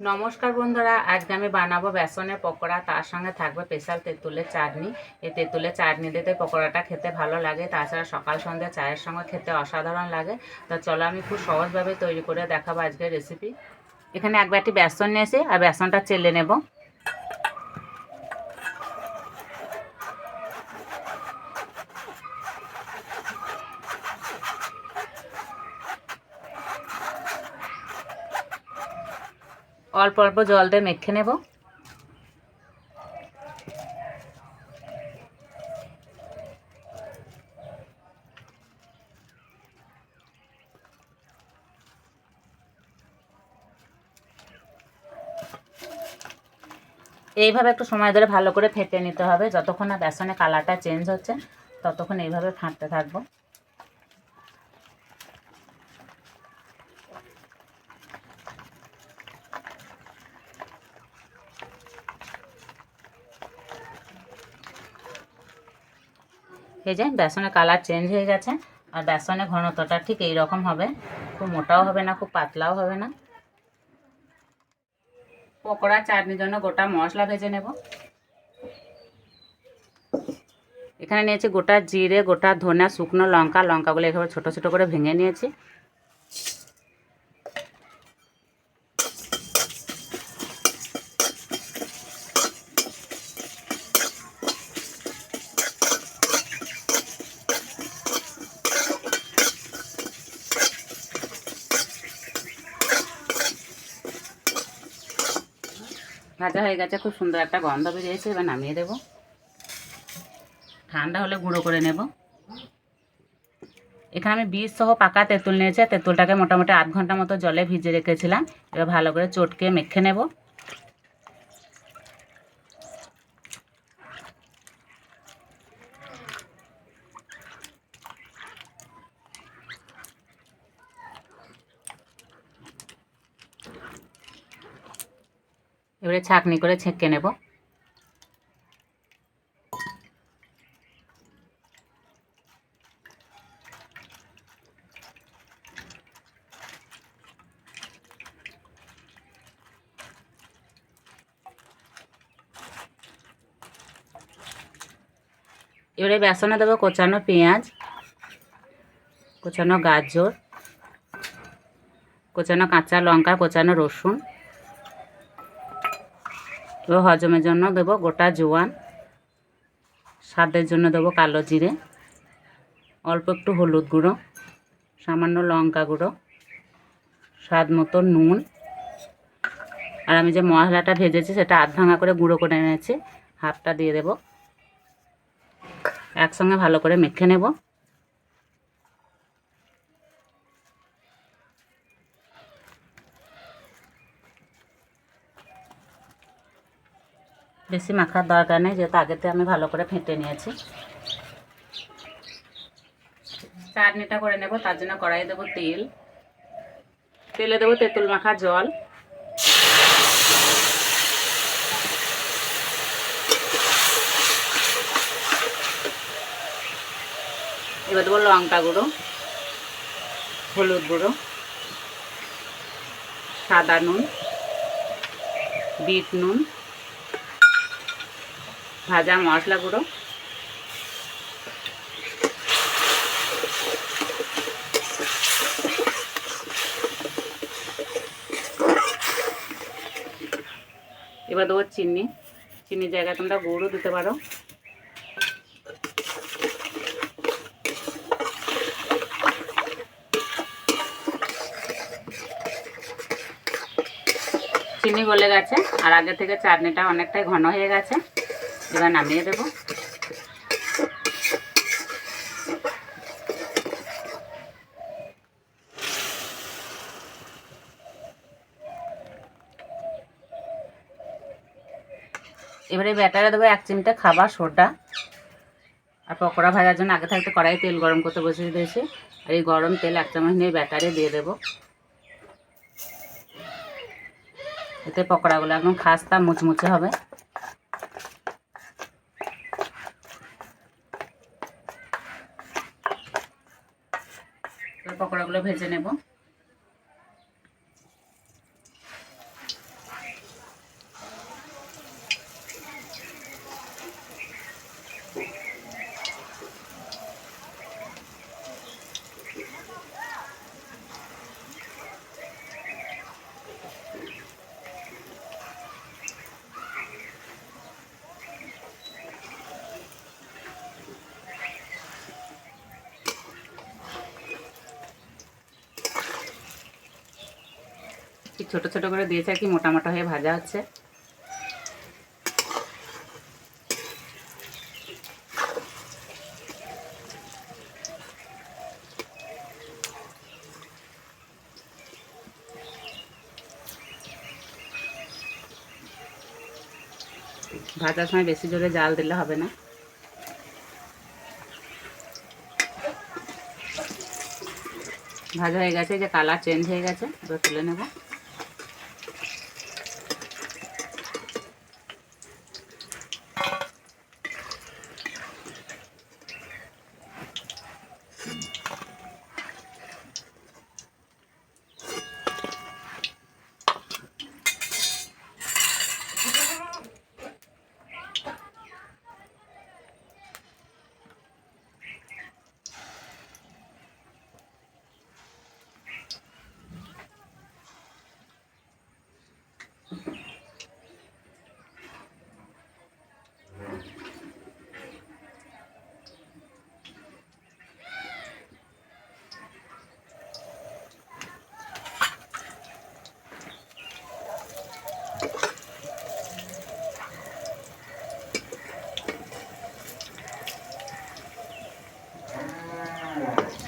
নমস্কার বন্ধুরা, আজকে আমি বানাবো বেসনের পকোড়া, তার সঙ্গে থাকবে স্পেশাল তেঁতুলের চাটনি। এই তেঁতুলের চাটনি দিতে পকোড়াটা খেতে ভালো লাগে, তাছাড়া সকাল সন্ধ্যা চায়ের সঙ্গে খেতে অসাধারণ লাগে। তো চলো আমি খুব সহজভাবে তৈরি করে দেখাবো আজকের রেসিপি এখানে এক বাটি বেসন নিয়েছি, আর বেসনটা চেলে নেব। অল্প অল্প জল দিয়ে মেখে নেব। এইভাবে একটু সময় ধরে ভালো করে ফেটে নিতে হবে। যতক্ষণ না বেসনে কালারটা চেঞ্জ হচ্ছে, ততক্ষণ এইভাবে ফাটতে থাকব। এই যে বেসনের কালার চেঞ্জ হয়ে গেছে, আর বেসনের ঘনত্বটা ঠিক এই রকম হবে। খুব মোটাও হবে না, খুব পাতলাও হবে না। পকোড়া, চাটনির জন্য গোটা মশলা ভেজে নেব। এখানে নিয়েছি গোটা জিরে, গোটা ধনে শুকনো লঙ্কা, লঙ্কাগুলো এভাবে ছোটো ছোটো করে ভেঙে নিয়েছি। ভাজা হয়ে গেছে, খুব সুন্দর একটা গন্ধ বেরিয়েছে, এবার নামিয়ে দেব। ঠান্ডা হলে গুঁড়ো করে নেব। এখানে আমি বীজ সহ পাকা তেঁতুল নিয়েছে তেঁতুলটাকে মোটামুটি আধ ঘণ্টা মতো জলে ভিজে রেখেছিলাম। এবার ভালো করে চটকে মেখে নেব। এবারে ছাঁকনি করে ছেঁকে নেব। এবারে বেসনে দেবো কোচানো পেঁয়াজ, কোচানো গাজর, কোচানো কাঁচা লঙ্কা, কোচানো রসুন। এবার হজমের জন্য দেবো গোটা জোয়ান, স্বাদের জন্য দেবো কালো জিরে, অল্প একটু হলুদ গুঁড়ো, সামান্য লঙ্কা গুঁড়ো, স্বাদ মতো নুন। আর আমি যে মশলাটা ভেজেছি সেটা আধ ভাঙা করে গুঁড়ো করে এনেছি, হাফটা দিয়ে দেব। একসঙ্গে ভালো করে মেখে নেব। বেশি মাখার দরকার নেই, যেহেতু আগেতে আমি ভালো করে ফেটে নিয়েছি। চাটনিটা করে নেব, তার জন্য কড়াই দেবো তেল। তেলে দেবো তেঁতুল মাখা জল। এবার দেবো লঙ্কা গুঁড়ো, হলুদ গুঁড়ো, সাদা নুন, বিট নুন ভাজা মশলা গুঁড়ো। এবার দেবো চিনি। চিনির জায়গায় তোমরা গুঁড়ো দিতে পারো। চিনি গলে গেছে, আর আগে থেকে চাটনিটা অনেকটাই ঘন হয়ে গেছে। এবার নামিয়ে দেব। এবারে ব্যাটারে দেবো এক চিমটে খাবার, সোডা আর পকোড়া ভাজার জন্য। আগে থাকতে কড়াই তেল গরম করতে বসিয়ে দিয়েছি। আর এই গরম তেল এক চামচ নিয়ে ব্যাটারে দিয়ে দেবো। এতে পকোড়াগুলো একদম খাস্তা মুচমুচে হবে। পকোড়াগুলো ভেজে নেব। কি ছোট ছোট করে দিয়েছে আর কি মোটা মোটা হয়ে ভাজা হচ্ছে। ভাজার সময় বেশি জোরে জাল দিলে হবে না। ভাজা হয়ে গেছে যে কালার চেঞ্জ হয়ে গেছে, এবার তুলে নেব। one.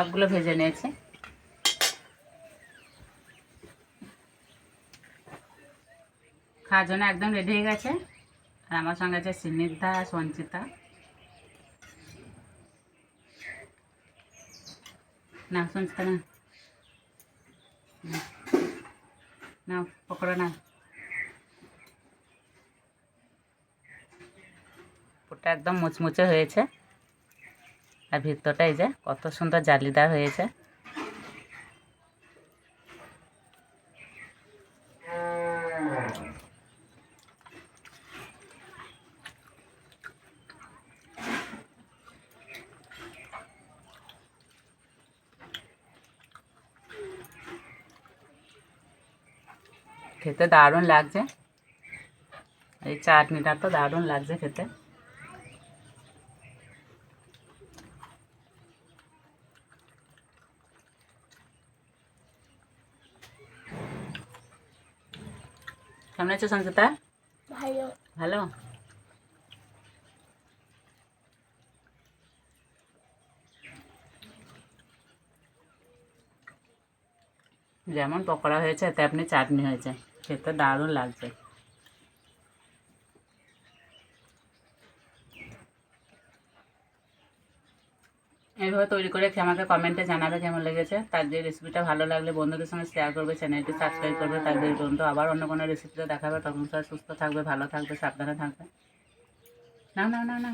সবগুলো ভেজে নিয়েছি। খাওয়ার জন্য একদম রেডি হয়ে গেছে। আর আমার সঙ্গে আছে সিনিদ্ধা সঞ্চিতা। না সঞ্চিতা না না পকোড়া না পুরটা একদম মুচমুচে হয়েছে। আর ভিতরটা এই যে কত সুন্দর জালিদার হয়েছে। খেতে দারুণ লাগছে। এই চাটনিটা তো দারুণ লাগছে খেতে। কেমন আছো সঞ্জিতা ভালো। ভালো? যেমন পকোড়া হয়েছে এতে আপনি চাটনি হয়েছে। খেতে দারুণ লাগছে এইভাবে তৈরি করে আমাকে কমেন্টে জানাবে কেমন লেগেছে। তার যে রেসিপিটা ভালো লাগলে বন্ধুদের সঙ্গে শেয়ার করবে চ্যানেলটি সাবস্ক্রাইব করবে তাদের বন্ধু আবার অন্য কোনো রেসিপিটা দেখাবে। তখন সুস্থ থাকবে, ভালো থাকবে, সাবধানে থাকবে। না না না না